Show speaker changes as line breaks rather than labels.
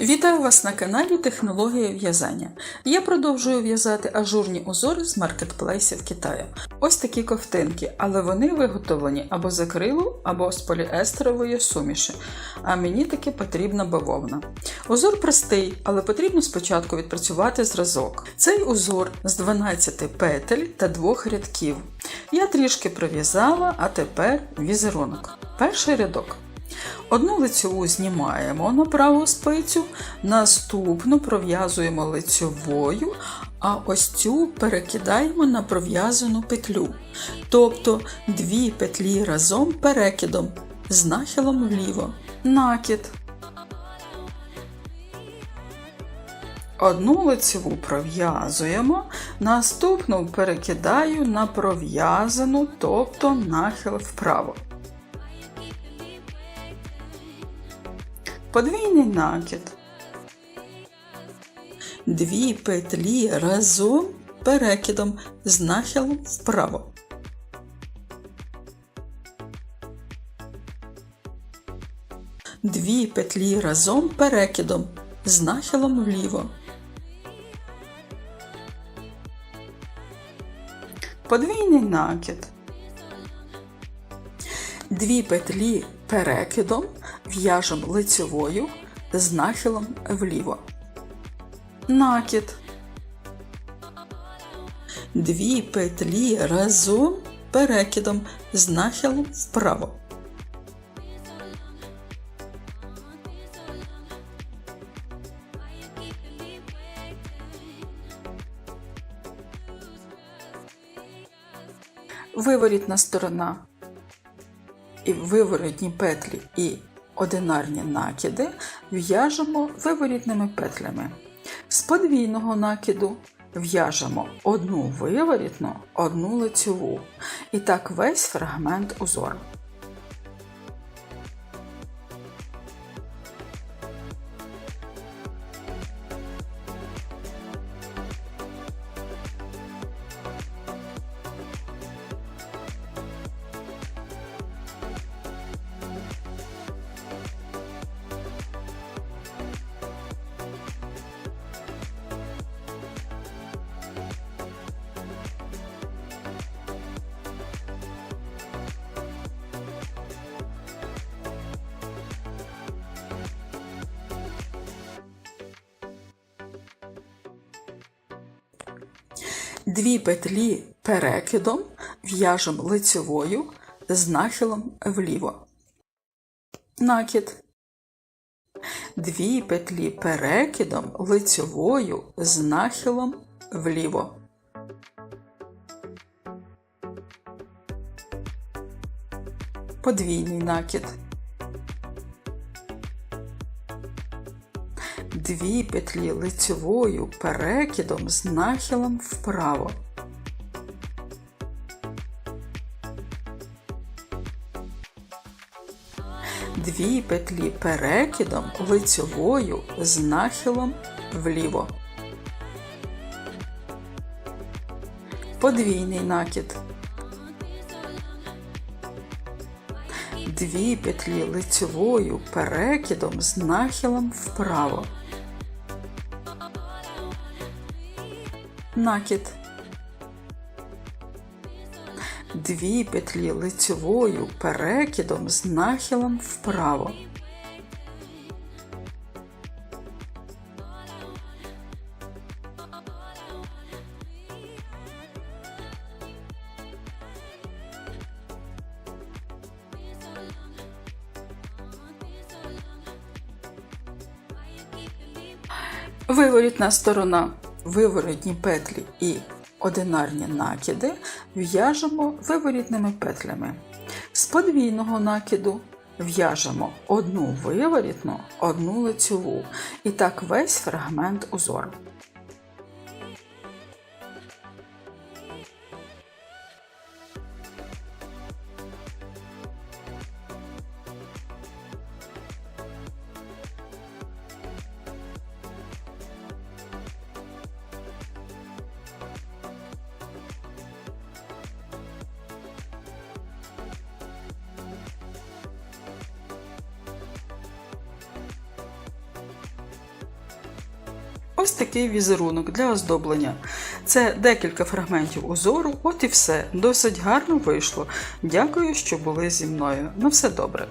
Вітаю вас на каналі Технологія в'язання. Я продовжую в'язати ажурні узори з маркетплейсів Китаю. Ось такі ковтинки, але вони виготовлені або з акрилу, або з поліестерової суміші. А мені таки потрібна бавовна. Узор простий, але потрібно спочатку відпрацювати зразок. Цей узор з 12 петель та двох рядків. Я трішки пров'язала, а тепер візерунок. Перший рядок. Одну лицьову знімаємо на праву спицю, наступну пров'язуємо лицьовою, а ось цю перекидаємо на пров'язану петлю. Тобто дві петлі разом перекидом з нахилом вліво. Накид. Одну лицеву пров'язуємо, наступну перекидаю на пров'язану, тобто нахил вправо. Подвійний накид. Дві петлі разом перекидом з нахилом вправо. Дві петлі разом перекидом з нахилом вліво. Подвійний накид. Дві петлі перекидом в'яжемо лицевою з нахилом вліво. Накид. Дві петлі разом перекидом з нахилом вправо. Виворітна сторона і виворотні петлі і одинарні накиди в'яжемо виворітними петлями. З подвійного накиду в'яжемо одну виворітну, одну лицьову. І так весь фрагмент узору. Дві петлі перекидом в'яжемо лицевою з нахилом вліво. Накид. Дві петлі перекидом лицевою з нахилом вліво. Подвійний накид. Дві петлі лицевою перекидом з нахилом вправо. Дві петлі перекидом лицевою з нахилом вліво. Подвійний накид. Дві петлі лицевою перекидом з нахилом вправо. Накид. Дві петлі лицевою перекидом з нахилом вправо. Виворітна сторона, виворотні петлі і одинарні накиди в'яжемо виворітними петлями. З подвійного накиду в'яжемо одну виворітну, одну лицьову. І так весь фрагмент узору. Ось такий візерунок для оздоблення. Це декілька фрагментів узору, от і все. Досить гарно вийшло. Дякую, що були зі мною. На все добре.